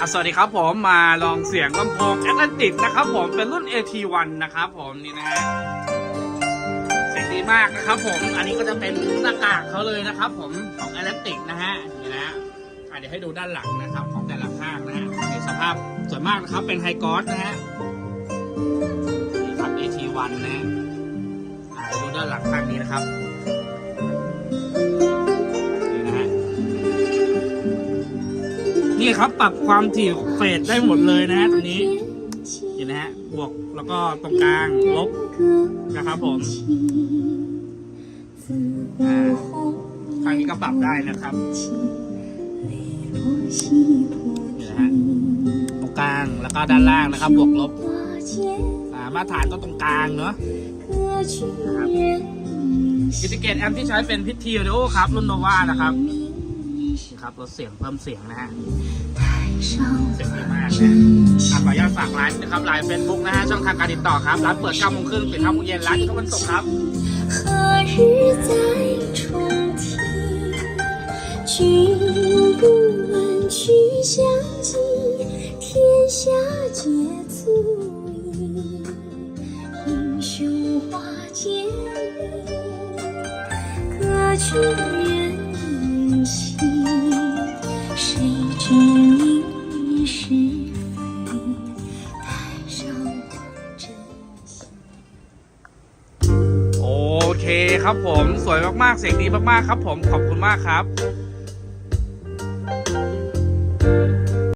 อะสวัสดีครับผมมาลองเสียงลำโพงแอตแลนติกนะครับผมเป็นรุ่น AT1 นะครับผมนี่นะฮะเสียงดีมากนะครับผมอันนี้ก็จะเป็นหน้ากากเขาเลยนะครับผมของแอตแลนติกนะฮะนี่นะฮะอะเดี๋ยวให้ดูด้านหลังนะครับของแต่ละข้างนะฮะในสภาพส่วนมากนะครับเป็นไฮกอสนะฮะนี่ครับ AT1 นะฮะอะเดี๋ยวดูด้านหลังข้างนี้นะครับ นี่ครับปรับความถี่เฟสได้หมดเลยนะฮะตรงนี้เห็นนะฮะบวกแล้วก็ตรงกลางลบนะครับผมอ่าครั้งนี้ก็ปรับได้นะครับนี่นะฮะตรงกลางแล้วก็ด้านล่างนะครับ บวกลบมาตรฐานก็ตรงกลางเนาะกิจเกตแอมที่ใช้เป็นพิทีโอครับรุ่นโนวานะครับ ครับลดเสียงเพิ่มเสียงนะฮะ เสียงดีมากนะอ่ะขออนุญาตฝากร้านนะครับไลน์เฟซบุ๊กนะฮะ ช่องทางการติดต่อครับ ร้านเปิด9โมงครึ่งปิด5โมงเย็นร้านอยู่ทุกวันศุกร์ครับ 何日再重提？君不问去向几，天下皆足矣。英雄花间隔绝人 ครับผมสวยมากๆ เสียงดีมากๆ ครับผมขอบคุณมากครับ